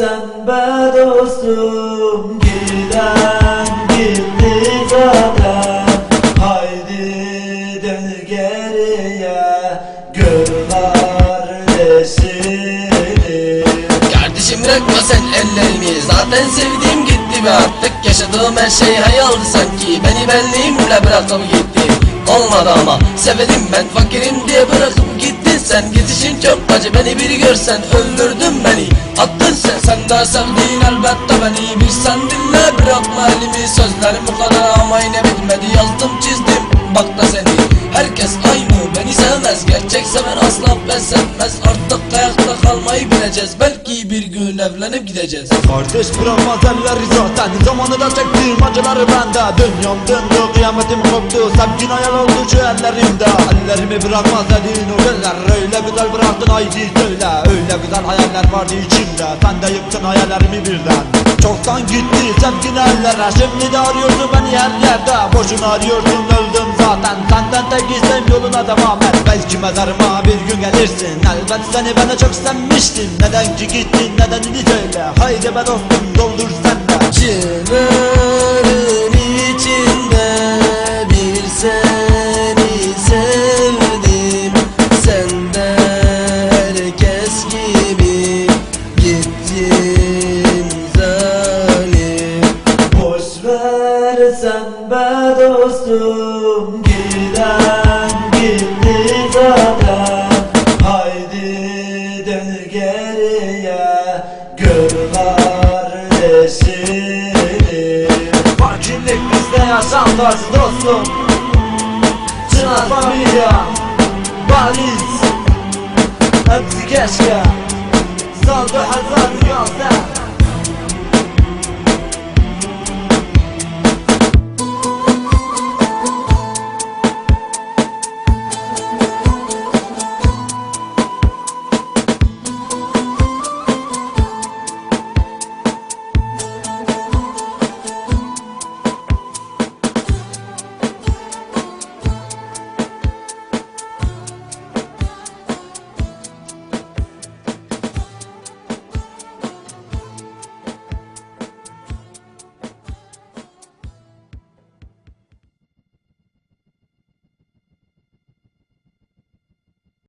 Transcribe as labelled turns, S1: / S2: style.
S1: sen be dostum Giden gitti zaten. Haydi dön geriye Gör kardeşini
S2: Kardeşim bırakma sen ellerimi Zaten sevdiğim gitti be artık Yaşadığım her şey hayaldi sanki. Beni benliğimle bırakıp gitti Olmadı ama sevelim ben fakirim diye bırakıp gittin sen Gidişin çok acı beni biri görsen öldürdün beni. Attın sen sen de sevdiğin elbette beni Bir sen dinle bırakma elimi Sözlerim bu kadar ama yine bitmedi. Yazdım çizdim bak da seni. Herkes aynı beni sevmez. Gerçek seven asla etmez Artık ayakta kalmayı bileceğiz. Belki bir gün evlenip gideceğiz.
S1: Kardeş bırakmaz elleri zaten. Zamanı da çektiğim acıları bende. Dünyam döndü kıyametim koptu. Sevgin hayal oldu şu ellerimde. Ellerimi bırakmaz dediğin o günler Öyle güzel bıraktın haydi söyle. Öyle güzel hayaller vardı içimde. Sen de yıktın hayallerimi birden. Çoktan gitti sevgin ellere. Şimdi de arıyorsun beni her yerde. Boşuna arıyorsun öldüm zaten. Senden tek isteğim yoluna devam et. Belki mezarıma bir gün gelirsin. Elbet seni de çok sevmiştim Neden ki gittin nedenini söyle. Haydi be dostum doldur sen de.
S2: Çınarın içinde bir seni sevdim. Sen de herkes gibi gittin zalim.
S1: Boş ver sen be dostum Giden gitti zaten geriye Gör kardeşini Fakirlik bizde yaşam tarzı dostum. Çınar Familia Bariz Hepsi keşke. Saldı hazır yolda